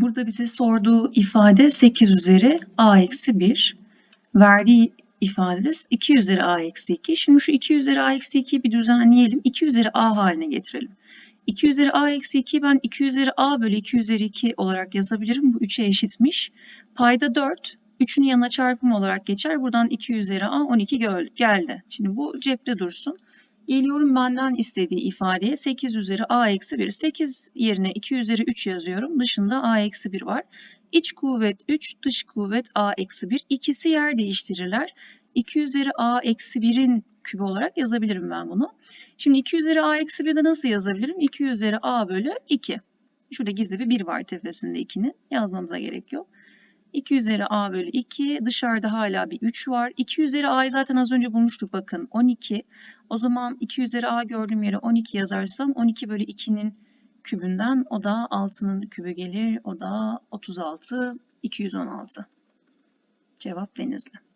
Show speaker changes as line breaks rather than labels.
Burada bize sorduğu ifade 8 üzeri a eksi 1. Verdiği ifade de 2 üzeri a eksi 2. Şimdi şu 2 üzeri a eksi 2'yi bir düzenleyelim. 2 üzeri a haline getirelim. 2 üzeri a eksi 2'yi ben 2 üzeri a bölü 2 üzeri 2 olarak yazabilirim. Bu 3'e eşitmiş. Payda 4. 3'ün yanına çarpım olarak geçer. Buradan 2 üzeri a 12 gel- geldi. Şimdi bu cepte dursun. Geliyorum benden istediği ifadeye 8 üzeri a eksi 1. 8 yerine 2 üzeri 3 yazıyorum. Dışında a eksi 1 var. İç kuvvet 3, dış kuvvet a eksi 1. İkisi yer değiştirirler. 2 üzeri a eksi 1'in kübü olarak yazabilirim ben bunu. Şimdi 2 üzeri a eksi 1'de nasıl yazabilirim? 2 üzeri a bölü 2. Şurada gizli bir 1 var tepesinde 2'nin. Yazmamıza gerek yok. 2 üzeri a bölü 2. Dışarıda hala bir 3 var. 2 üzeri a'yı zaten az önce bulmuştuk bakın. 12. O zaman 2 üzeri a gördüğüm yere 12 yazarsam 12 bölü 2'nin kübünden o da 6'nın kübü gelir. O da 36, 216. Cevap Denizli.